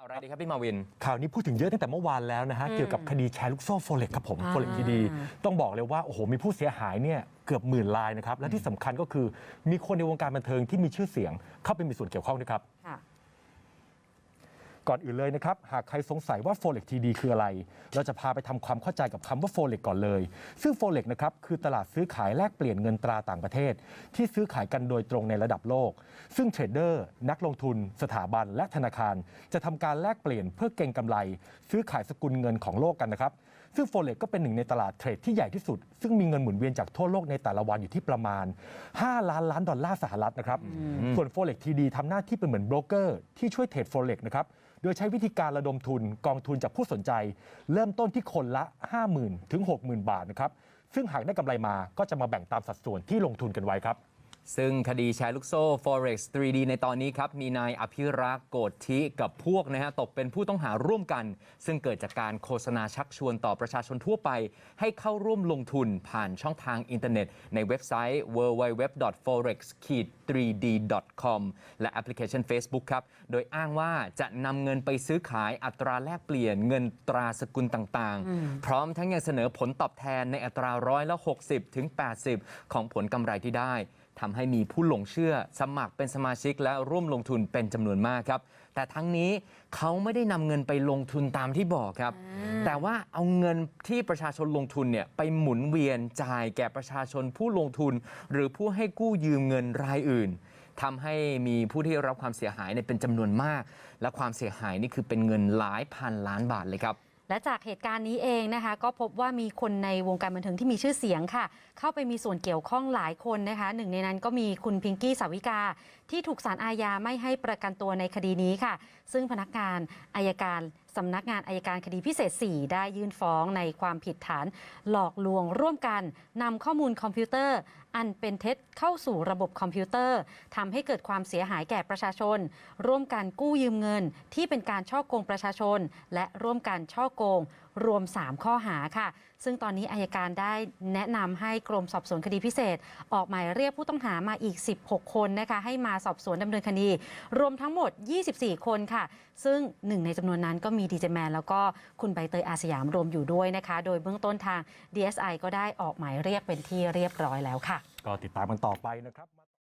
อะไรดีครับพี่มาวิน ข่าวนี้พูดถึงเยอะตั้งแต่เมื่อวานแล้วนะฮะอืมเกี่ยวกับคดีแชร์ลูกโซ่โฟเล็กครับผมอ่าโฟเล็กทีดี ต้องบอกเลยว่า โอ้โห มีผู้เสียหายเนี่ยเกือบหมื่นรายนะครับ และที่สำคัญก็คือมีคนในวงการบันเทิงที่มีชื่อเสียงเข้าไปมีส่วนเกี่ยวข้องด้วยครับค่ะ ก่อนอื่นเลยนะครับ หากใครสงสัยว่า Forex TD คืออะไร เราจะพาไปทำความเข้าใจกับคำว่า Forex ก่อนเลย ซึ่ง Forex นะครับคือตลาดซื้อขายแลกเปลี่ยนเงินตราต่างประเทศ ที่ซื้อขายกันโดยตรงในระดับโลก ซึ่งเทรดเดอร์ นักลงทุน สถาบันและธนาคาร จะทำการแลกเปลี่ยนเพื่อเก็งกำไร ซื้อขายสกุลเงินของโลกกันนะครับซึ่ง Forex ก็เป็นหนึ่งในตลาดเทรดที่ใหญ่ที่สุด ซึ่งมีเงินหมุนเวียนจากทั่วโลกในแต่ละวันอยู่ที่ประมาณ 5 ล้านล้านดอลลาร์สหรัฐนะครับส่วน Forex TD ทำหน้าที่เป็นเหมือนโบรกเกอร์ที่ช่วยเทรด Forex นะครับ โดยใช้วิธีการระดมทุนกองทุนจากผู้สนใจ เริ่มต้นที่คนละ 50,000 ถึง 60,000 บาทนะครับซึ่งหากได้กำไรมาก็จะมาแบ่งตามสัดส่วนที่ลงทุนกันไว้ครับ ซึ่งคดีแชร์ลูกโซ่ Forex 3D ในตอนนี้ครับ มีนายอภิรักษ์โกฏทิกับพวกนะฮะตกเป็นผู้ต้องหาร่วมกัน ซึ่งเกิดจากการโฆษณาชักชวนต่อประชาชนทั่วไป ให้เข้าร่วมลงทุนผ่านช่องทางอินเทอร์เน็ต ในเว็บไซต์ www.forex-3d.com และแอปพลิเคชัน Facebook ครับ โดยอ้างว่าจะนำเงินไปซื้อขายอัตราแลกเปลี่ยนเงินตราสกุลต่างๆ พร้อมทั้งยังเสนอผลตอบแทนในอัตราร้อยละ60ถึง80 ของผลกำไรที่ได้ ทำให้มีผู้หลงเชื่อสมัครเป็นสมาชิกและร่วมลงทุนเป็นจำนวนมากครับ แต่ทั้งนี้เขาไม่ได้นำเงินไปลงทุนตามที่บอกครับ แต่ว่าเอาเงินที่ประชาชนลงทุนเนี่ยไปหมุนเวียนจ่ายแก่ประชาชนผู้ลงทุน หรือผู้ให้กู้ยืมเงินรายอื่นทำให้มีผู้ที่รับความเสียหายเนี่ยเป็นจำนวนมาก และความเสียหายนี่คือเป็นเงินหลายพันล้านบาทเลยครับ และจากเหตุการณ์นี้เองนะคะ ก็พบว่ามีคนในวงการบันเทิงที่มีชื่อเสียงค่ะ เข้าไปมีส่วนเกี่ยวข้องหลายคนนะคะ หนึ่งในนั้นก็มีคุณพิงกี้สาวิกา ที่ถูกสารอาญาไม่ให้ประกันตัวในคดีนี้ค่ะ ซึ่งพนักงานอายการ สำนักงานอายการคดีพิเศษ 4 ได้ยื่นฟ้องในความผิดฐาน หลอกลวงร่วมกันนำข้อมูลคอมพิวเตอร์ อันเป็นเท็จเข้าสู่ระบบคอมพิวเตอร์ทำให้เกิดความเสียหายแก่ประชาชน ร่วมกันกู้ยืมเงินที่เป็นการช่อโกงประชาชน และร่วมกันช่อโกง รวม 3 ข้อหาค่ะ ซึ่งตอนนี้อายการได้แนะนำให้กรมสอบสวนคดีพิเศษ ออกหมายเรียกผู้ต้องหามาอีก 16 คนนะคะให้มาสอบสวนดำเนินคดี รวมทั้งหมด 24 คนค่ะ ซึ่งหนึ่งในจำนวนนั้นก็มีดีเจแมนแล้วก็คุณใบเตยอาสยามรวมอยู่ด้วยนะคะ โดยเบื้องต้นทาง DSI ก็ได้ออกหมายเรียกเป็นที่เรียบร้อยแล้วค่ะ ก็ติดตามกันต่อไปนะครับ